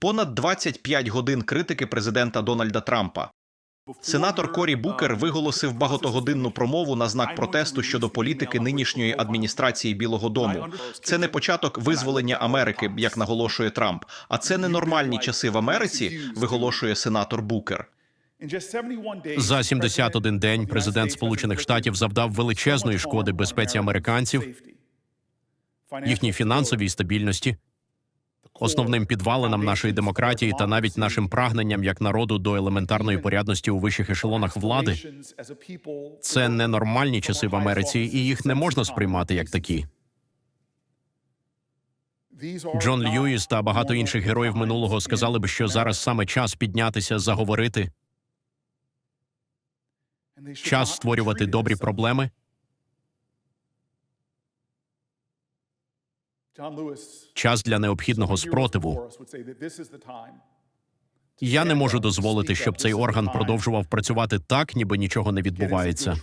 Понад 25 годин критики президента Дональда Трампа. Сенатор Корі Букер виголосив багатогодинну промову на знак протесту щодо політики нинішньої адміністрації Білого Дому. Це не початок визволення Америки, як наголошує Трамп, а це ненормальні часи в Америці, виголошує сенатор Букер. За 71 день президент Сполучених Штатів завдав величезної шкоди безпеці американців, їхній фінансовій стабільності, основним підвалинам нашої демократії та навіть нашим прагненням як народу до елементарної порядності у вищих ешелонах влади. Це ненормальні часи в Америці, і їх не можна сприймати як такі. Джон Льюіс та багато інших героїв минулого сказали би, що зараз саме час піднятися, заговорити, час створювати добрі проблеми. Час для необхідного спротиву. Я не можу дозволити, щоб цей орган продовжував працювати так, ніби нічого не відбувається.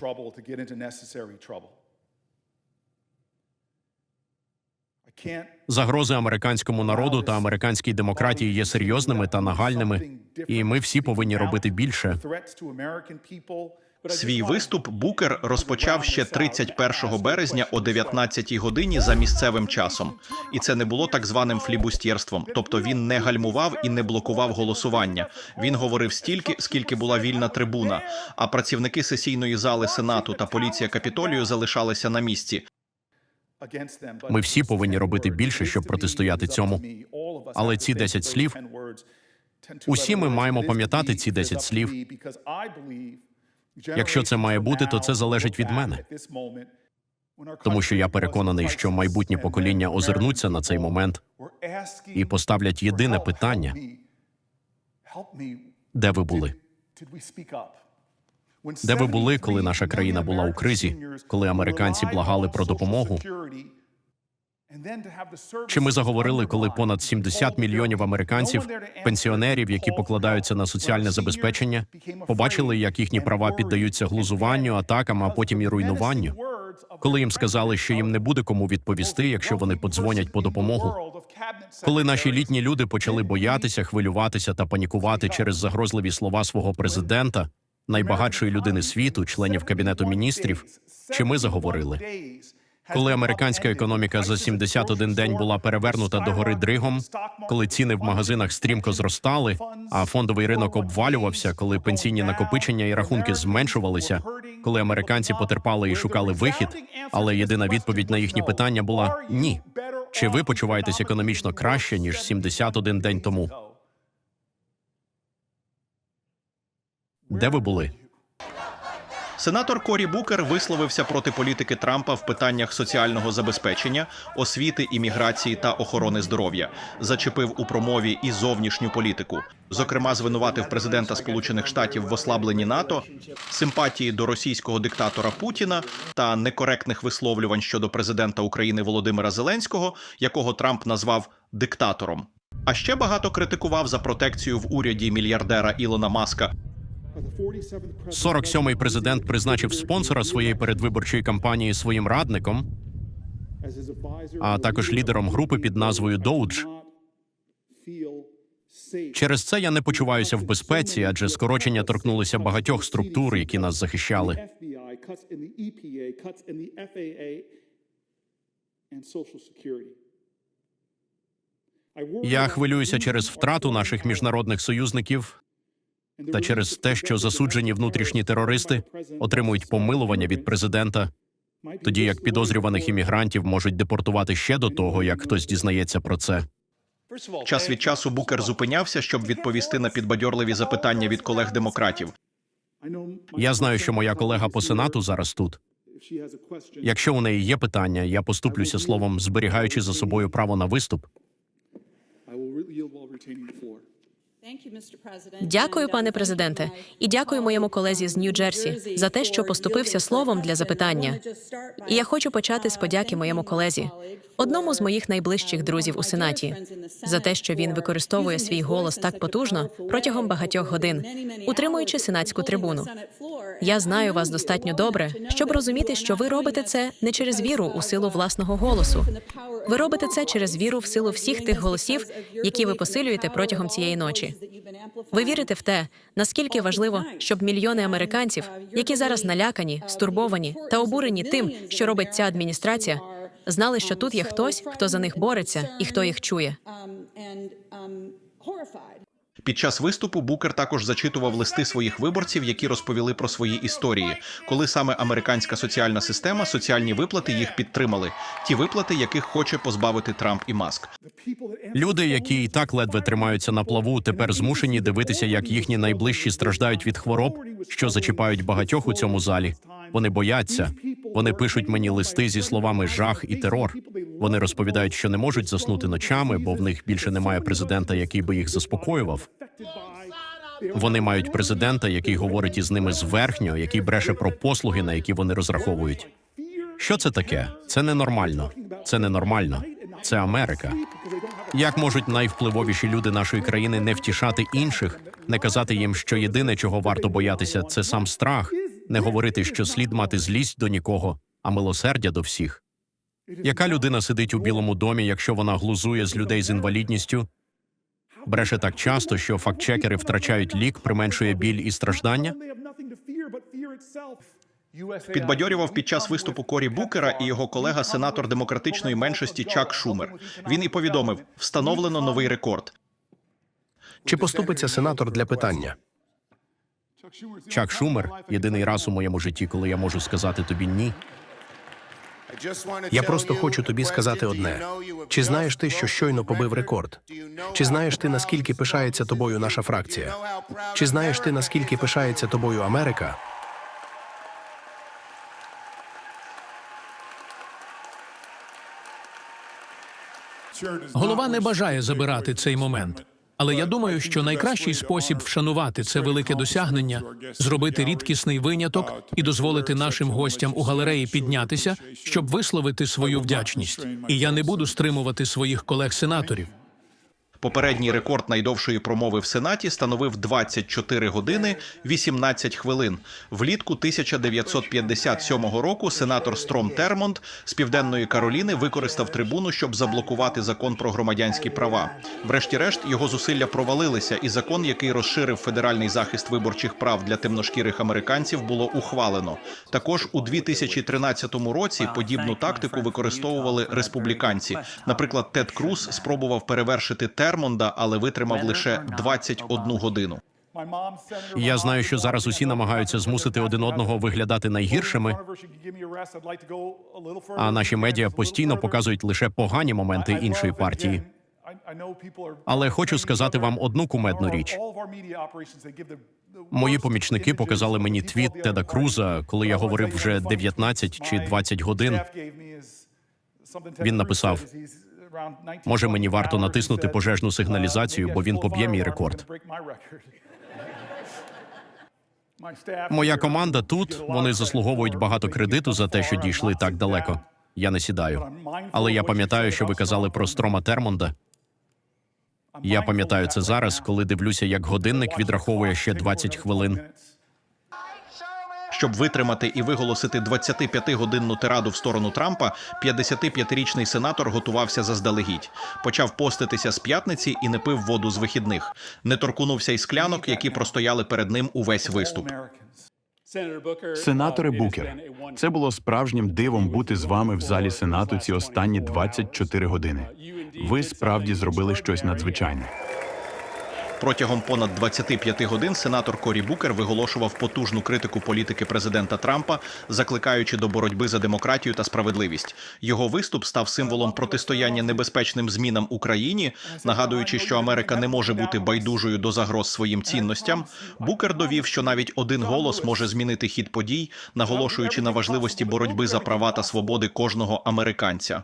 Загрози американському народу та американській демократії є серйозними та нагальними, і ми всі повинні робити більше. Свій виступ Букер розпочав ще 31 березня о 19 годині за місцевим часом, і це не було так званим флібустєрством. Тобто він не гальмував і не блокував голосування. Він говорив стільки, скільки була вільна трибуна. А працівники сесійної зали сенату та поліція капітолію залишалися на місці. Ми всі повинні робити більше, щоб протистояти цьому. Але ці 10 слів усі ми маємо пам'ятати ці 10 слів. Якщо це має бути, то це залежить від мене. Тому що я переконаний, що майбутні покоління озирнуться на цей момент і поставлять єдине питання: де ви були? Де ви були, коли наша країна була у кризі, коли американці благали про допомогу? Чи ми заговорили, коли понад 70 мільйонів американців, пенсіонерів, які покладаються на соціальне забезпечення, побачили, як їхні права піддаються глузуванню, атакам, а потім і руйнуванню? Коли їм сказали, що їм не буде кому відповісти, якщо вони подзвонять по допомогу? Коли наші літні люди почали боятися, хвилюватися та панікувати через загрозливі слова свого президента, найбагатшої людини світу, членів кабінету міністрів, чи ми заговорили? Коли американська економіка за 71 день була перевернута до гори дригом, коли ціни в магазинах стрімко зростали, а фондовий ринок обвалювався, коли пенсійні накопичення і рахунки зменшувалися, коли американці потерпали і шукали вихід, але єдина відповідь на їхні питання була ні. Чи ви почуваєтесь економічно краще ніж 71 день тому? Де ви були? Сенатор Корі Букер висловився проти політики Трампа в питаннях соціального забезпечення, освіти, імміграції та охорони здоров'я. Зачепив у промові і зовнішню політику. Зокрема, звинуватив президента Сполучених Штатів в ослабленні НАТО, симпатії до російського диктатора Путіна та некоректних висловлювань щодо президента України Володимира Зеленського, якого Трамп назвав диктатором. А ще багато критикував за протекцію в уряді мільярдера Ілона Маска 47-й президент призначив спонсора своєї передвиборчої кампанії своїм радником, а також лідером групи під назвою Доудж. Через це я не почуваюся в безпеці, адже скорочення торкнулися багатьох структур, які нас захищали. Я хвилююся через втрату наших міжнародних союзників та через те, що засуджені внутрішні терористи отримують помилування від президента, тоді як підозрюваних іммігрантів можуть депортувати ще до того, як хтось дізнається про це. Час від часу Букер зупинявся, щоб відповісти на підбадьорливі запитання від колег-демократів. Я знаю, що моя колега по сенату зараз тут. Якщо у неї є питання, я поступлюся словом, зберігаючи за собою право на виступ. Дякую, пане президенте, і дякую моєму колезі з Нью-Джерсі за те, що поступився словом для запитання. І я хочу почати з подяки моєму колезі, одному з моїх найближчих друзів у сенаті, за те, що він використовує свій голос так потужно протягом багатьох годин, утримуючи сенатську трибуну. Я знаю вас достатньо добре, щоб розуміти, що ви робите це не через віру у силу власного голосу. Ви робите це через віру в силу всіх тих голосів, які ви посилюєте протягом цієї ночі. Ви вірите в те, наскільки важливо, щоб мільйони американців, які зараз налякані, стурбовані та обурені тим, що робить ця адміністрація, знали, що тут є хтось, хто за них бореться і хто їх чує. Під час виступу Букер також зачитував листи своїх виборців, які розповіли про свої історії, коли саме американська соціальна система, соціальні виплати їх підтримали, ті виплати, яких хоче позбавити Трамп і Маск. Люди, які і так ледве тримаються на плаву, тепер змушені дивитися, як їхні найближчі страждають від хвороб, що зачіпають багатьох у цьому залі. Вони бояться. Вони пишуть мені листи зі словами жах і терор. Вони розповідають, що не можуть заснути ночами, бо в них більше немає президента, який би їх заспокоював. Вони мають президента, який говорить із ними зверхньо, який бреше про послуги, на які вони розраховують. Що це таке? Це ненормально. Це ненормально. Це Америка. Як можуть найвпливовіші люди нашої країни не втішати інших, не казати їм, що єдине, чого варто боятися, це сам страх, не говорити, що слід мати злість до нікого, а милосердя до всіх. Яка людина сидить у Білому домі, якщо вона глузує з людей з інвалідністю? Бреше так часто, що фактчекери втрачають лік, применшує біль і страждання? Підбадьорював під час виступу Корі Букера і його колега, сенатор демократичної меншості Чак Шумер. Він і повідомив: встановлено новий рекорд. Чи поступиться сенатор для питання? Чак Шумер єдиний раз у моєму житті, коли я можу сказати тобі ні. Я просто хочу тобі сказати одне: чи знаєш ти, що щойно побив рекорд? Чи знаєш ти, наскільки пишається тобою наша фракція? Чи знаєш ти, наскільки пишається тобою Америка? Голова не бажає забирати цей момент. Але я думаю, що найкращий спосіб вшанувати це велике досягнення зробити рідкісний виняток і дозволити нашим гостям у галереї піднятися, щоб висловити свою вдячність. І я не буду стримувати своїх колег-сенаторів. Попередній рекорд найдовшої промови в Сенаті становив 24 години 18 хвилин. Влітку 1957 року сенатор Стром Термонд з південної Кароліни використав трибуну, щоб заблокувати закон про громадянські права. Врешті-решт його зусилля провалилися, і закон, який розширив федеральний захист виборчих прав для темношкірих американців, було ухвалено. Також у 2013 році подібну тактику використовували республіканці. Наприклад, Тед Круз спробував перевершити Термонда, але витримав лише 21 годину. Я знаю, що зараз усі намагаються змусити один одного виглядати найгіршими, а наші медіа постійно показують лише погані моменти іншої партії. Але хочу сказати вам одну кумедну річ. Мої помічники показали мені твіт Теда Круза, коли я говорив вже 19 чи 20 годин. Він написав: Може, мені варто натиснути пожежну сигналізацію, бо він поб'є мій рекорд. Моя команда тут. Вони заслуговують багато кредиту за те, що дійшли так далеко. Я не сідаю. Але я пам'ятаю, що ви казали про Строма Термонда. Я пам'ятаю це зараз, коли дивлюся, як годинник відраховує ще 20 хвилин. Щоб витримати і виголосити 25-годинну тираду в сторону Трампа, 55-річний сенатор готувався заздалегідь. Почав поститися з п'ятниці і не пив воду з вихідних. Не торкнувся й склянок, які простояли перед ним увесь виступ. Сенаторе Букер, це було справжнім дивом бути з вами в залі Сенату ці останні 24 години. Ви справді зробили щось надзвичайне. Протягом понад 25 годин сенатор Корі Букер виголошував потужну критику політики президента Трампа, закликаючи до боротьби за демократію та справедливість. Його виступ став символом протистояння небезпечним змінам Україні, нагадуючи, що Америка не може бути байдужою до загроз своїм цінностям. Букер довів, що навіть один голос може змінити хід подій, наголошуючи на важливості боротьби за права та свободи кожного американця.